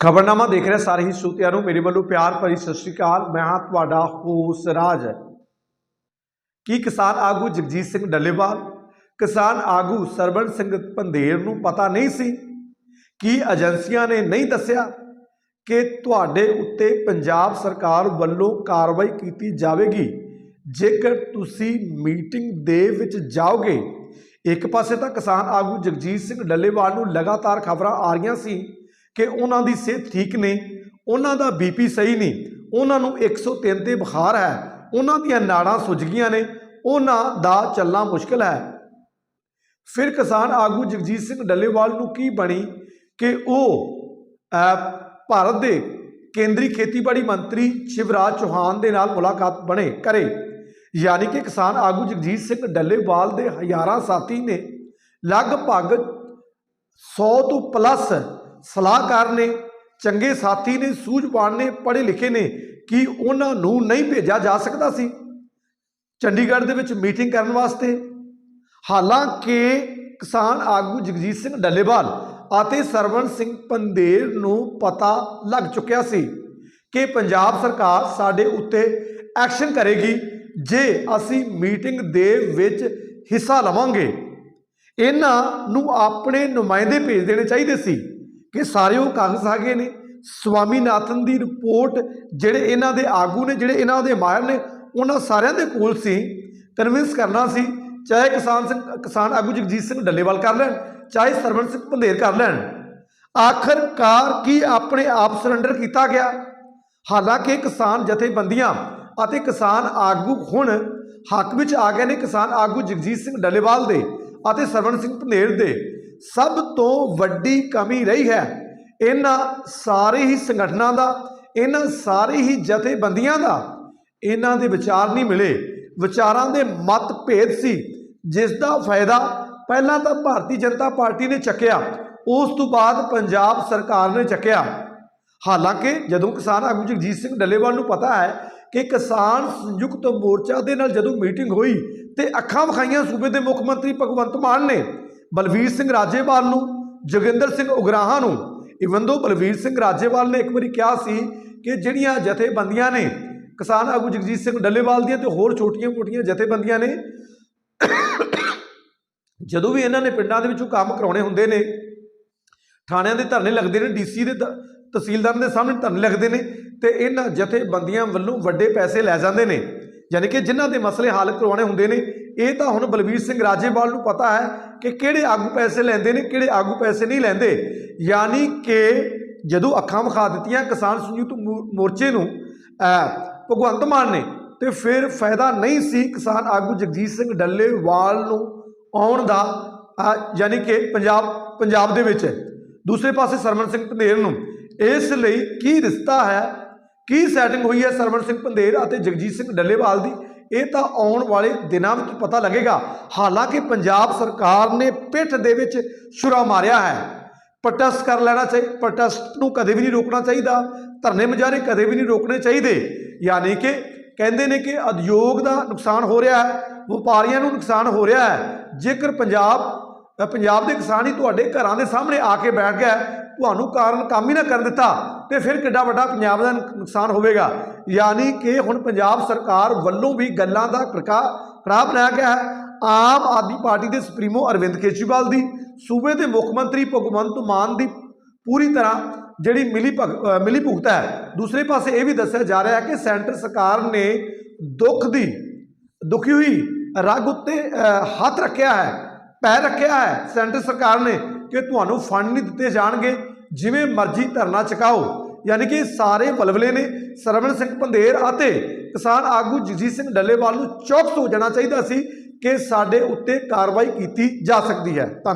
ਖਬਰਨਾਮਾ ਦੇਖ ਰਹੇ ਸਾਰੇ ਹੀ ਸਰੋਤਿਆਂ ਨੂੰ, ਮੇਰੇ ਵੱਲੋਂ ਪਿਆਰ ਭਰੀ ਸਤਿ ਸ਼੍ਰੀ ਅਕਾਲ। ਮੈਂ ਹਾਂ ਤੁਹਾਡਾ ਹੋਸ ਰਾਜ ਕੀ ਕਿਸਾਨ ਆਗੂ ਜਗਜੀਤ ਸਿੰਘ ਡੱਲੇਵਾਲ, ਕਿਸਾਨ ਆਗੂ ਸਰਬਣ ਸਿੰਘ ਪੰਧੇਰ ਨੂੰ ਪਤਾ ਨਹੀਂ ਸੀ? ਕੀ ਏਜੰਸੀਆਂ ਨੇ ਨਹੀਂ ਦੱਸਿਆ ਕਿ ਤੁਹਾਡੇ ਉੱਤੇ ਪੰਜਾਬ ਸਰਕਾਰ ਵੱਲੋਂ ਕਾਰਵਾਈ ਕੀਤੀ ਜਾਵੇਗੀ? ਜੇਕਰ ਤੁਸੀਂ ਮੀਟਿੰਗ ਦੇ ਵਿੱਚ ਜਾਓਗੇ, ਇੱਕ ਪਾਸੇ ਤਾਂ ਕਿਸਾਨ ਆਗੂ ਜਗਜੀਤ ਸਿੰਘ ਡੱਲੇਵਾਲ ਨੂੰ ਲਗਾਤਾਰ ਖਬਰਾਂ ਆ ਰਹੀਆਂ ਸੀ ਕਿ ਉਹਨਾਂ ਦੀ ਸਿਹਤ ਠੀਕ ਨਹੀਂ, ਉਹਨਾਂ ਦਾ ਬੀਪੀ ਸਹੀ ਨਹੀਂ, ਉਹਨਾਂ ਨੂੰ 103 ਤੇ ਬੁਖਾਰ ਹੈ, ਉਹਨਾਂ ਦੀਆਂ ਨਾੜਾਂ ਸੁੱਜ ਗਈਆਂ ਨੇ, ਉਹਨਾਂ ਦਾ ਚੱਲਣਾ ਮੁਸ਼ਕਲ ਹੈ। ਫਿਰ ਕਿਸਾਨ ਆਗੂ ਜਗਜੀਤ ਸਿੰਘ ਡੱਲੇਵਾਲ ਨੂੰ ਕੀ ਬਣੀ ਕਿ ਉਹ ਭਾਰਤ ਦੇ ਕੇਂਦਰੀ ਖੇਤੀਬਾੜੀ ਮੰਤਰੀ ਸ਼ਿਵਰਾਜ ਚੌਹਾਨ ਦੇ ਨਾਲ ਮੁਲਾਕਾਤ ਬਣੇ, ਕਰੇ। ਯਾਨੀ ਕਿ ਕਿਸਾਨ ਆਗੂ ਜਗਜੀਤ ਸਿੰਘ ਡੱਲੇਵਾਲ ਦੇ ਹਜ਼ਾਰਾਂ ਸਾਥੀ ਨੇ, ਲਗਭਗ 100 ਤੋਂ ਪਲੱਸ ਸਲਾਹਕਾਰ ਨੇ, ਚੰਗੇ ਸਾਥੀ ਨੇ, ਸੂਝਵਾਨ ਨੇ, ਪੜ੍ਹੇ ਲਿਖੇ ਨੇ, ਕਿ ਉਹਨਾਂ ਨੂੰ ਨਹੀਂ ਭੇਜਿਆ ਜਾ ਸਕਦਾ ਸੀ? ਚੰਡੀਗੜ੍ਹ ਦੇ ਵਿੱਚ ਮੀਟਿੰਗ ਕਰਨ ਵਾਸਤੇ। ਹਾਲਾਂਕਿ ਕਿਸਾਨ ਆਗੂ ਜਗਜੀਤ ਸਿੰਘ ਡੱਲੇਵਾਲ ਅਤੇ ਸਰਵਣ ਸਿੰਘ ਪੰਦੇਰ ਨੂੰ ਪਤਾ ਲੱਗ ਚੁੱਕਿਆ ਸੀ ਕਿ ਪੰਜਾਬ ਸਰਕਾਰ ਸਾਡੇ ਉੱਤੇ ਐਕਸ਼ਨ ਕਰੇਗੀ ਜੇ ਅਸੀਂ ਮੀਟਿੰਗ ਦੇ ਵਿੱਚ ਹਿੱਸਾ ਲਵਾਂਗੇ। ਇਹਨਾਂ ਨੂੰ ਆਪਣੇ ਨੁਮਾਇੰਦੇ ਭੇਜ ਦੇਣੇ ਚਾਹੀਦੇ ਸੀ। ਕਿ ਸਾਰੇ ਉਹ ਕਾਗਜ਼ ਹੈਗੇ ਨੇ। ਸਵਾਮੀਨਾਥਨ ਦੀ ਰਿਪੋਰਟ ਜਿਹੜੇ ਇਹਨਾਂ ਦੇ ਆਗੂ ਨੇ, ਜਿਹੜੇ ਇਹਨਾਂ ਦੇ ਮਾਹਿਰ ਨੇ, ਉਹਨਾਂ ਸਾਰਿਆਂ ਦੇ ਕੋਲ ਸੀ। ਕਨਵਿੰਸ ਕਰਨਾ ਸੀ, ਚਾਹੇ ਕਿਸਾਨ ਸਿੰਘ, ਕਿਸਾਨ ਆਗੂ ਜਗਜੀਤ ਸਿੰਘ ਡੱਲੇਵਾਲ ਕਰ ਲੈਣ, ਚਾਹੇ ਸਰਵਣ ਸਿੰਘ ਪੰਧੇਰ ਕਰ ਲੈਣ। ਆਖਰਕਾਰ ਕੀ ਆਪਣੇ ਆਪ ਸਰੈਂਡਰ ਕੀਤਾ ਗਿਆ? ਹਾਲਾਂਕਿ ਕਿਸਾਨ ਜਥੇਬੰਦੀਆਂ ਅਤੇ ਕਿਸਾਨ ਆਗੂ ਹੁਣ ਹੱਕ ਵਿੱਚ ਆ ਗਏ ਨੇ ਕਿਸਾਨ ਆਗੂ ਜਗਜੀਤ ਸਿੰਘ ਡੱਲੇਵਾਲ ਦੇ ਅਤੇ ਸਰਵਣ ਸਿੰਘ ਪੰਧੇਰ ਦੇ। ਸਭ ਤੋਂ ਵੱਡੀ ਕਮੀ ਰਹੀ ਹੈ। ਇਹਨਾਂ ਸਾਰੇ ਹੀ ਸੰਗਠਨਾਂ ਦਾ, ਇਹਨਾਂ ਸਾਰੇ ਹੀ ਜਥੇਬੰਦੀਆਂ ਦਾ ਇਹਨਾਂ ਦੇ ਵਿਚਾਰ ਨਹੀਂ ਮਿਲੇ। ਵਿਚਾਰਾਂ ਦੇ ਮਤਭੇਦ ਸੀ, ਜਿਸ ਦਾ ਫਾਇਦਾ ਪਹਿਲਾਂ ਤਾਂ ਭਾਰਤੀ ਜਨਤਾ ਪਾਰਟੀ ਨੇ ਚੱਕਿਆ, ਉਸ ਤੋਂ ਬਾਅਦ ਪੰਜਾਬ ਸਰਕਾਰ ਨੇ ਚੱਕਿਆ। ਹਾਲਾਂਕਿ ਜਦੋਂ ਕਿਸਾਨ ਆਗੂ ਜਗਜੀਤ ਸਿੰਘ ਡੱਲੇਵਾਲ ਨੂੰ ਪਤਾ ਹੈ ਕਿ ਕਿਸਾਨ ਸੰਯੁਕਤ ਮੋਰਚਾ ਦੇ ਨਾਲ ਜਦੋਂ ਮੀਟਿੰਗ ਹੋਈ ਤੇ ਅੱਖਾਂ ਵਿਖਾਈਆਂ ਸੂਬੇ ਦੇ ਮੁੱਖ ਮੰਤਰੀ ਭਗਵੰਤ ਮਾਨ ਨੇ ਬਲਵੀਰ ਸਿੰਘ ਰਾਜੇਵਾਲ ਨੂੰ, ਜੋਗਿੰਦਰ ਸਿੰਘ ਉਗਰਾਹਾਂ ਨੂੰ। ਇਵਨ ਦੋ ਬਲਵੀਰ ਸਿੰਘ ਰਾਜੇਵਾਲ ਨੇ ਇੱਕ ਵਾਰੀ ਕਿਹਾ ਸੀ ਕਿ ਜਿਹੜੀਆਂ ਜਥੇਬੰਦੀਆਂ ਨੇ, ਕਿਸਾਨ ਆਗੂ ਜਗਜੀਤ ਸਿੰਘ ਡੱਲੇਵਾਲ ਦੀਆਂ ਤੇ ਹੋਰ ਛੋਟੀਆਂ-ਮੋਟੀਆਂ ਜਥੇਬੰਦੀਆਂ ਨੇ, ਜਦੋਂ ਵੀ ਇਹਨਾਂ ਨੇ ਪਿੰਡਾਂ ਦੇ ਵਿੱਚੋਂ ਕੰਮ ਕਰਾਉਣੇ ਹੁੰਦੇ ਨੇ, ਥਾਣਿਆਂ ਦੇ ਧਰਨੇ ਲੱਗਦੇ ਨੇ, ਡੀਸੀ ਦੇ ਧ- ਤਹਿਸੀਲਦਾਰ ਦੇ ਸਾਹਮਣੇ ਧਰਨੇ ਲੱਗਦੇ ਨੇ, ਤੇ ਇਹਨਾਂ ਜਥੇਬੰਦੀਆਂ ਵੱਲੋਂ ਵੱਡੇ ਪੈਸੇ ਲੈ ਜਾਂਦੇ ਨੇ। ਯਾਨੀ ਕਿ ਜਿਨ੍ਹਾਂ ਦੇ ਮਸਲੇ ਹੱਲ ਕਰਵਾਉਣੇ ਹੁੰਦੇ ਨੇ ਇਹ ਤਾਂ ਹੁਣ ਬਲਬੀਰ ਸਿੰਘ ਰਾਜੇਵਾਲ ਨੂੰ ਪਤਾ ਹੈ ਕਿ ਕਿਹੜੇ ਆਗੂ ਪੈਸੇ ਲੈਂਦੇ ਨੇ ਕਿਹੜੇ ਆਗੂ ਪੈਸੇ ਨਹੀਂ ਲੈਂਦੇ। ਯਾਨੀ ਕਿ ਜਦੋਂ ਅੱਖਾਂ ਵਿਖਾ ਦਿੱਤੀਆਂ ਕਿਸਾਨ ਸੰਯੁਕਤ ਮੋ- ਮੋਰਚੇ ਨੂੰ ਅਹ, ਭਗਵੰਤ ਮਾਨ ਨੇ ਤੇ ਫਿਰ ਫਾਇਦਾ ਨਹੀਂ ਸੀ ਕਿਸਾਨ ਆਗੂ ਜਗਜੀਤ ਸਿੰਘ ਡੱਲੇਵਾਲ ਨੂੰ ਆਉਣ ਦਾ ਯਾਨੀ ਕਿ ਪੰਜਾਬ ਪੰਜਾਬ ਦੇ ਵਿੱਚ। ਦੂਸਰੇ ਪਾਸੇ ਸਰਵਣ ਸਿੰਘ ਪੰਧੇਰ ਨੂੰ ਇਸ ਲਈ ਕੀ ਰਿਸ਼ਤਾ ਹੈ ਕੀ ਸੈਟਿੰਗ ਹੋਈ ਹੈ ਸਰਵਣ ਸਿੰਘ ਪੰਧੇਰ ਅਤੇ ਜਗਜੀਤ ਸਿੰਘ ਡੱਲੇਵਾਲ ਦੀ ਇਹ ਤਾਂ ਆਉਣ ਵਾਲੇ ਦਿਨਾਂ ਵਿੱਚ ਪਤਾ ਲੱਗੇਗਾ। ਹਾਲਾਂਕਿ ਪੰਜਾਬ ਸਰਕਾਰ ਨੇ ਪਿੱਠ ਦੇ ਵਿੱਚ ਛੁਰਾ ਮਾਰਿਆ ਹੈ। ਪ੍ਰੋਟੈਸਟ ਕਰ ਲੈਣਾ ਚਾਹੀਦਾ ਪ੍ਰੋਟੈਸਟ ਨੂੰ ਕਦੇ ਵੀ ਨਹੀਂ ਰੋਕਣਾ ਚਾਹੀਦਾ। ਧਰਨੇ ਮੁਜ਼ਾਹਰੇ ਕਦੇ ਵੀ ਨਹੀਂ ਰੋਕਣੇ ਚਾਹੀਦੇ। ਯਾਨੀ ਕਿ ਕਹਿੰਦੇ ਨੇ ਕਿ ਉਦਯੋਗ ਦਾ ਨੁਕਸਾਨ ਹੋ ਰਿਹਾ ਹੈ, ਵਪਾਰੀਆਂ ਨੂੰ ਨੁਕਸਾਨ ਹੋ ਰਿਹਾ ਹੈ। ਜੇਕਰ ਪੰਜਾਬ ਪੰਜਾਬ ਦੇ ਕਿਸਾਨ ਹੀ ਤੁਹਾਡੇ ਘਰਾਂ ਦੇ ਸਾਹਮਣੇ ਆ ਕੇ ਬੈਠ ਗਿਆ ਤੁਹਾਨੂੰ ਕਾਰਨ ਕੰਮ ਹੀ ਨਾ ਕਰਨ ਦਿੱਤਾ ਤੇ ਫਿਰ ਕਿੱਡਾ ਵੱਡਾ ਪੰਜਾਬ ਦਾ ਨੁਕਸਾਨ ਹੋਵੇਗਾ। ਯਾਨੀ ਕਿ ਹੁਣ ਪੰਜਾਬ ਸਰਕਾਰ ਵੱਲੋਂ ਵੀ ਗੱਲਾਂ ਦਾ ਕੜਕਾ ਕੜਾ ਬਣਾਇਆ ਗਿਆ ਹੈ। ਆਮ ਆਦਮੀ ਪਾਰਟੀ ਦੇ ਸੁਪਰੀਮੋ ਅਰਵਿੰਦ ਕੇਜਰੀਵਾਲ ਦੀ, ਸੂਬੇ ਦੇ ਮੁੱਖ ਮੰਤਰੀ ਭਗਵੰਤ ਮਾਨ ਦੀ ਪੂਰੀ ਤਰ੍ਹਾਂ ਜਿਹੜੀ ਮਿਲੀ ਭਗ ਮਿਲੀ ਭੁਗਤ ਹੈ। ਦੂਸਰੇ ਪਾਸੇ ਇਹ ਵੀ ਦੱਸਿਆ ਜਾ ਰਿਹਾ ਹੈ ਕਿ ਸੈਂਟਰ ਸਰਕਾਰ ਨੇ ਦੁੱਖ ਦੀ, ਦੁਖੀ ਹੋਈ, ਰਗ ਉੱਤੇ ਹੱਥ ਰੱਖਿਆ ਹੈ, ਪੈਰ ਰੱਖਿਆ ਹੈ ਸੈਂਟਰ ਸਰਕਾਰ ਨੇ। ਕਿ ਤੁਹਾਨੂੰ ਫੰਡ ਨਹੀਂ ਦਿੱਤੇ ਜਾਣਗੇ। ਜਿਵੇਂ ਮਰਜ਼ੀ ਧਰਨਾ ਚੁਕਾਓ। ਯਾਨੀ ਕਿ ਸਾਰੇ ਬਲਬਲੇ ਨੇ, ਸਰਵਣ ਸਿੰਘ ਪੰਧੇਰ ਅਤੇ ਕਿਸਾਨ ਆਗੂ ਜਗਜੀਤ ਸਿੰਘ ਡੱਲੇਵਾਲ ਨੂੰ ਚੌਕਸ ਹੋ ਜਾਣਾ ਚਾਹੀਦਾ ਸੀ ਕਿ ਸਾਡੇ ਉੱਤੇ ਕਾਰਵਾਈ ਕੀਤੀ ਜਾ ਸਕਦੀ ਹੈ। ਧੰਨਵਾਦ।